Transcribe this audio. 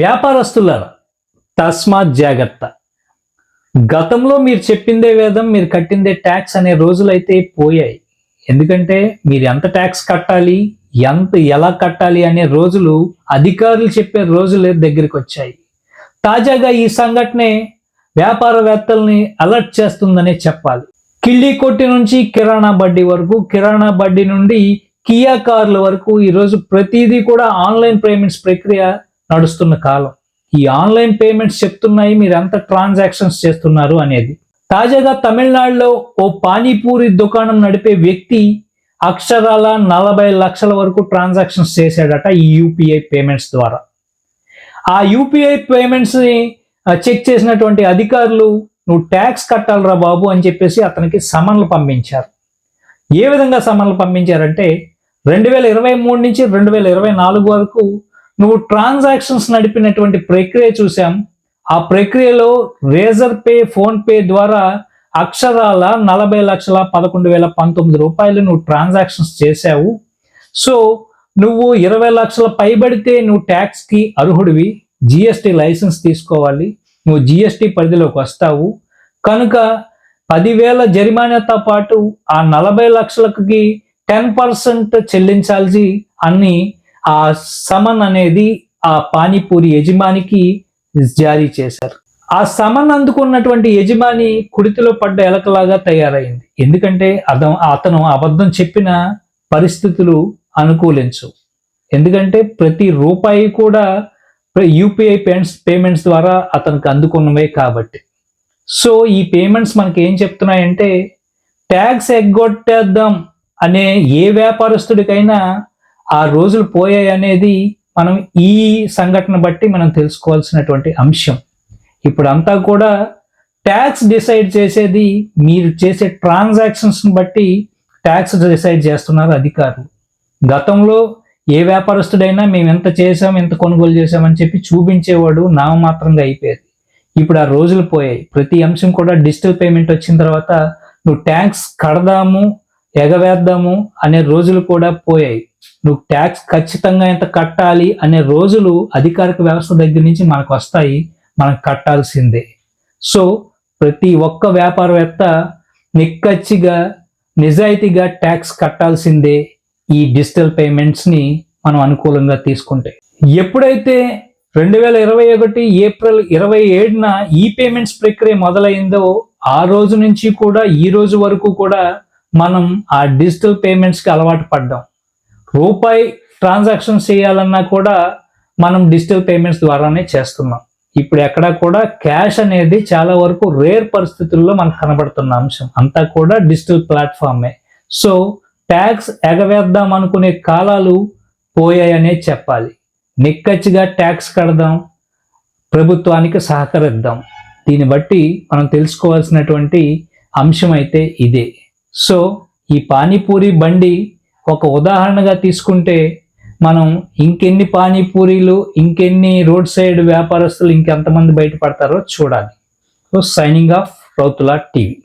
వ్యాపారస్తుల తస్మాత్ జాగ్రత్త. గతంలో మీరు చెప్పిందే వేదం మీరు కట్టిందే ట్యాక్స్ అనే రోజులైతే పోయాయి. ఎందుకంటే మీరు ఎంత ట్యాక్స్ కట్టాలి ఎంత ఎలా కట్టాలి అనే రోజులు అధికారులు చెప్పే రోజులే దగ్గరికి వచ్చాయి. తాజాగా ఈ సంఘటనే వ్యాపారవేత్తల్ని అలర్ట్ చేస్తుందనే చెప్పాలి. కిళ్ళీ కొట్టి నుంచి కిరాణా బడ్డీ వరకు కిరాణా బడ్డీ నుండి కియా కార్ల వరకు ఈరోజు ప్రతిదీ కూడా ఆన్లైన్ పేమెంట్స్ ప్రక్రియ నడుస్తున్న కాలం. ఈ ఆన్లైన్ పేమెంట్స్ చెప్తున్నాయి మీరు ఎంత ట్రాన్సాక్షన్స్ చేస్తున్నారు అనేది. తాజాగా తమిళనాడులో ఓ పానీపూరి దుకాణం నడిపే వ్యక్తి అక్షరాల నలభై లక్షల వరకు ట్రాన్సాక్షన్స్ చేశాడట ఈ యూపీఐ పేమెంట్స్ ద్వారా. ఆ యూపీఐ పేమెంట్స్ని చెక్ చేసినటువంటి అధికారులు నువ్వు ట్యాక్స్ కట్టాలరా బాబు అని చెప్పేసి అతనికి సమన్లు పంపించారు. ఏ విధంగా సమన్లు పంపించారంటే రెండు వేల ఇరవై మూడు నుంచి రెండు వేల ఇరవై నాలుగు వరకు నువ్వు ట్రాన్సాక్షన్స్ నడిపినటువంటి ప్రక్రియ చూసాం ఆ ప్రక్రియలో రేజర్ పే ఫోన్ పే ద్వారా అక్షరాల నలభై లక్షల పదకొండు వేల పంతొమ్మిది రూపాయలు నువ్వు ట్రాన్సాక్షన్స్ చేశావు. సో నువ్వు ఇరవై లక్షల పైబడితే నువ్వు ట్యాక్స్కి అర్హుడివి. జిఎస్టి లైసెన్స్ తీసుకోవాలి. నువ్వు జిఎస్టి పరిధిలోకి వస్తావు. కనుక పదివేల జరిమానాతో పాటు ఆ నలభై లక్షలకి టెన్ పర్సెంట్ చెల్లించాల్సి అన్ని ఆ సమన్ అనేది ఆ పానీపూరి యజమానికి జారీ చేశారు. ఆ సమన్ అందుకున్నటువంటి యజమాని కుడితిలో పడ్డ ఎలకలాగా తయారైంది. ఎందుకంటే అతను అతను అబద్ధం చెప్పిన పరిస్థితులు అనుకూలించు. ఎందుకంటే ప్రతి రూపాయి కూడా యూపీఐ పేమెంట్స్ పేమెంట్స్ ద్వారా అతనికి అందుకున్నవే కాబట్టి. సో ఈ పేమెంట్స్ మనకి ఏం చెప్తున్నాయంటే ట్యాక్స్ ఎగ్గొట్టేద్దాం అనే ఏ వ్యాపారస్తుడికైనా ఆ రోజులు పోయాయి అనేది మనం ఈ సంఘటన బట్టి మనం తెలుసుకోవాల్సినటువంటి అంశం. ఇప్పుడు అంతా కూడా ట్యాక్స్ డిసైడ్ చేసేది మీరు చేసే ట్రాన్సాక్షన్స్ని బట్టి ట్యాక్స్ డిసైడ్ చేస్తున్నారు అధికారులు. గతంలో ఏ వ్యాపారస్తుడైనా మేము ఎంత చేసాం ఎంత కొనుగోలు చేసామని చెప్పి చూపించేవాడు నామమాత్రంగా అయిపోయేది. ఇప్పుడు ఆ రోజులు పోయాయి. ప్రతి అంశం కూడా డిజిటల్ పేమెంట్ వచ్చిన తర్వాత నువ్వు ట్యాక్స్ కడదాము ఎగవేద్దాము అనే రోజులు కూడా పోయాయి. నువ్వు ట్యాక్స్ ఖచ్చితంగా ఎంత కట్టాలి అనే రోజులు అధికారిక వ్యవస్థ దగ్గర నుంచి మనకు వస్తాయి. మనం కట్టాల్సిందే. సో ప్రతి ఒక్క వ్యాపారవేత్త నిక్కచ్చిగా నిజాయితీగా ట్యాక్స్ కట్టాల్సిందే ఈ డిజిటల్ పేమెంట్స్ని మనం అనుకూలంగా తీసుకుంటే. ఎప్పుడైతే రెండు వేల ఇరవై ఒకటి ఏప్రిల్ ఇరవై ఏడున ఈ పేమెంట్స్ ప్రక్రియ మొదలైందో ఆ రోజు నుంచి కూడా ఈ రోజు వరకు కూడా మనం ఆ డిజిటల్ పేమెంట్స్కి అలవాటు పడ్డాం. రూపాయి ట్రాన్సాక్షన్ చేయాలన్నా కూడా మనం డిజిటల్ పేమెంట్స్ ద్వారానే చేస్తున్నాం. ఇప్పుడు ఎక్కడ కూడా క్యాష్ అనేది చాలా వరకు రేర్ పరిస్థితుల్లో మనకు కనబడుతున్న అంశం. అంతా కూడా డిజిటల్ ప్లాట్ఫామే సో ట్యాక్స్ ఎగవేద్దాం అనుకునే కాలాలు పోయాయనే చెప్పాలి. నిక్కచ్చిగా ట్యాక్స్ కడదాం. ప్రభుత్వానికి సహకరిద్దాం. దీన్ని బట్టి మనం తెలుసుకోవాల్సినటువంటి అంశం అయితే ఇదే. సో ఈ పానీపూరి బండి ఒక ఉదాహరణగా తీసుకుంటే మనం ఇంకెన్ని పానీపూరీలు ఇంకెన్ని రోడ్ సైడ్ వ్యాపారస్తులు ఇంకెంతమంది బయటపడతారో చూడాలి. So signing off Rautula TV